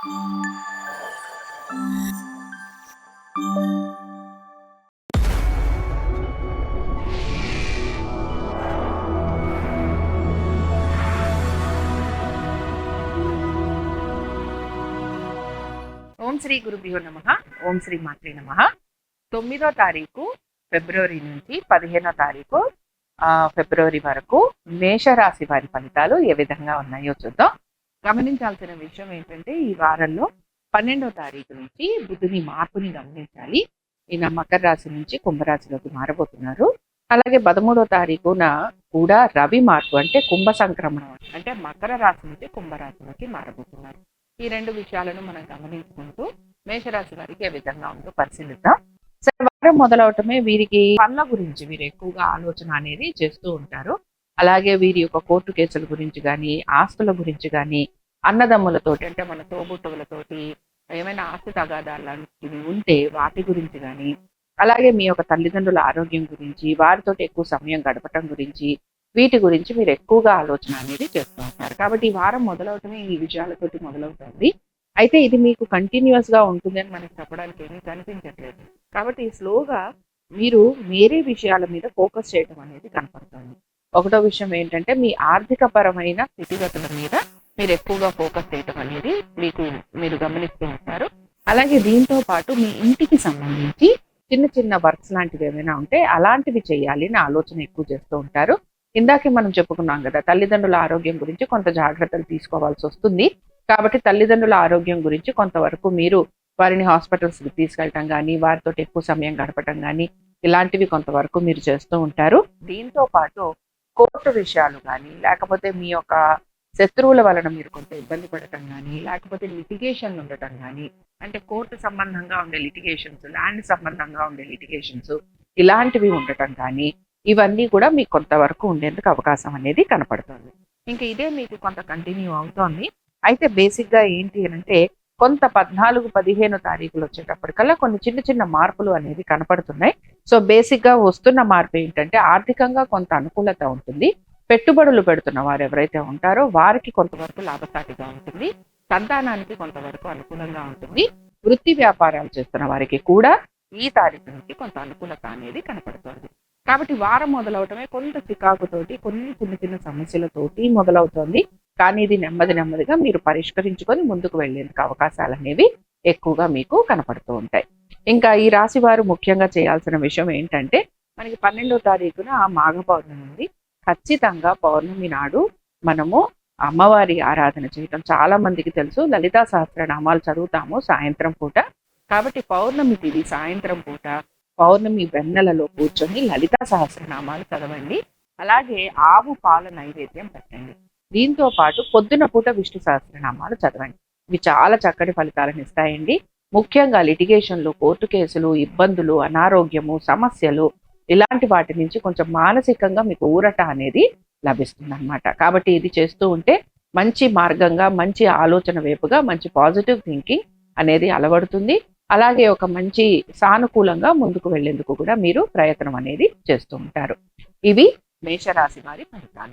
ఓం శ్రీ గురుభ్యో నమ. ఓం శ్రీ మాత్రే నమ. తొమ్మిదో తారీఖు ఫిబ్రవరి నుంచి పదిహేనో తారీఖు ఆ, ఫిబ్రవరి వరకు మేషరాశి వారి ఫలితాలు ఏ విధంగా ఉన్నాయో చూద్దాం. గమనించాల్సిన విషయం ఏంటంటే ఈ వారంలో పన్నెండో తారీఖు నుంచి బుధుని మార్పుని గమనించాలి. ఈయన మకర రాశి నుంచి కుంభరాశిలోకి మారబోతున్నారు. అలాగే పదమూడో తారీఖున కూడా రవి మార్పు అంటే కుంభ సంక్రమణం అంటే మకర రాశి నుంచి కుంభరాశిలోకి మారబోతున్నారు. ఈ రెండు విషయాలను మనం గమనించుకుంటూ మేషరాశి వారికి ఏ విధంగా ఉందో పరిశీలిద్దాం. సరే వారం మొదలవటమే వీరికి పనుల గురించి వీరు ఎక్కువగా ఆలోచన అనేది చేస్తూ ఉంటారు. అలాగే వీరి యొక్క కోర్టు కేసుల గురించి కానీ ఆస్తుల గురించి కానీ అన్నదమ్ములతోటి అంటే మన తోబుట్టువులతోటి ఏమైనా ఆస్తి తగాదాలు లాంటివి ఉంటే వాటి గురించి కానీ అలాగే మీ యొక్క తల్లిదండ్రుల ఆరోగ్యం గురించి వారితో ఎక్కువ సమయం గడపటం గురించి వీటి గురించి మీరు ఎక్కువగా ఆలోచన అనేది చేస్తూ ఉంటారు. కాబట్టి ఈ వారం మొదలవటమే ఈ విజయాలతోటి మొదలవుతుంది. అయితే ఇది మీకు కంటిన్యూస్గా ఉంటుంది అని మనకి చెప్పడానికి ఏమీ కనిపించట్లేదు. కాబట్టి స్లోగా మీరు వేరే విషయాల మీద ఫోకస్ చేయడం అనేది కనపడుతుంది. ఒకటో విషయం ఏంటంటే మీ ఆర్థిక పరమైన స్థితిగతుల మీద మీరు ఎక్కువగా ఫోకస్ చేయటం అనేది మీకు మీరు గమనిస్తూ ఉంటారు. అలాగే దీంతో పాటు మీ ఇంటికి సంబంధించి చిన్న చిన్న వర్క్స్ లాంటివి ఏమైనా ఉంటే అలాంటివి చేయాలి అని ఆలోచన ఎక్కువ చేస్తూ ఉంటారు. ఇందాకే మనం చెప్పుకున్నాం కదా తల్లిదండ్రుల ఆరోగ్యం గురించి కొంత జాగ్రత్తలు తీసుకోవాల్సి వస్తుంది. కాబట్టి తల్లిదండ్రుల ఆరోగ్యం గురించి కొంతవరకు మీరు వారిని హాస్పిటల్స్కి తీసుకెళ్ళటం కానీ వారితో ఎక్కువ సమయం గడపటం కానీ ఇలాంటివి కొంతవరకు మీరు చేస్తూ ఉంటారు. దీంతో పాటు కోర్టు విషయాలు కానీ లేకపోతే మీ యొక్క శత్రువుల వలన మీరు కొంత ఇబ్బంది పడటం కానీ లేకపోతే లిటిగేషన్లు ఉండటం కానీ అంటే కోర్టు సంబంధంగా ఉండే లిటిగేషన్స్ ల్యాండ్ సంబంధంగా ఉండే లిటిగేషన్స్ ఇలాంటివి ఉండటం కానీ ఇవన్నీ కూడా మీకు కొంతవరకు ఉండేందుకు అవకాశం అనేది కనపడుతుంది. ఇంకా ఇదే మీకు కొంత కంటిన్యూ అవుతోంది. అయితే బేసిక్గా ఏంటి అని అంటే కొంత పద్నాలుగు పదిహేను తారీఖులు వచ్చేటప్పటికల్లా కొన్ని చిన్న చిన్న మార్పులు అనేది కనపడుతున్నాయి. సో బేసిక్గా వస్తున్న మార్పు ఏంటంటే ఆర్థికంగా కొంత అనుకూలత ఉంటుంది. పెట్టుబడులు పెడుతున్న వారు ఎవరైతే ఉంటారో వారికి కొంతవరకు లాభసాటిగా ఉంటుంది. సంతానానికి కొంతవరకు అనుకూలంగా ఉంటుంది. వృత్తి వ్యాపారాలు చేస్తున్న వారికి కూడా ఈ తారీఖు నుంచి కొంత అనుకూలత అనేది కనపడుతుంది. కాబట్టి వారం మొదలవటమే కొంత చికాకుతోటి కొన్ని చిన్న చిన్న సమస్యలతోటి మొదలవుతోంది. కానీ ఇది నెమ్మది నెమ్మదిగా మీరు పరిష్కరించుకొని ముందుకు వెళ్ళేందుకు అవకాశాలు అనేవి ఎక్కువగా మీకు కనపడుతూ ఉంటాయి. ఇంకా ఈ రాశి వారు ముఖ్యంగా చేయాల్సిన విషయం ఏంటంటే మనకి పన్నెండో తారీఖున ఆ మాఘ పౌర్ణమి ఉంది. ఖచ్చితంగా పౌర్ణమి నాడు మనము అమ్మవారి ఆరాధన చేయటం చాలా మందికి తెలుసు. లలితా సహస్రనామాలు చదువుతాము సాయంత్రం పూట. కాబట్టి పౌర్ణమి తిది సాయంత్రం పూట పౌర్ణమి వెన్నెలలో కూర్చొని లలితా సహస్రనామాలు చదవండి. అలాగే ఆవు పాల నైవేద్యం పెట్టండి. దీంతో పాటు పొద్దున పూట విష్ణు సహస్రనామాలు చదవండి. ఇవి చాలా చక్కటి ఫలితాలను ఇస్తాయండి. ముఖ్యంగా లిటిగేషన్లు కోర్టు కేసులు ఇబ్బందులు అనారోగ్యము సమస్యలు ఇలాంటి వాటి నుంచి కొంచెం మానసికంగా మీకు ఊరట అనేది లభిస్తుంది అనమాట కాబట్టి ఇది చేస్తూ ఉంటే మంచి మార్గంగా మంచి ఆలోచన వైపుగా మంచి పాజిటివ్ థింకింగ్ అనేది అలవడుతుంది. అలాగే ఒక మంచి సానుకూలంగా ముందుకు వెళ్ళేందుకు కూడా మీరు ప్రయత్నం అనేది చేస్తూ ఉంటారు. ఇవి మేషరాశి వారి ఫలితాలు.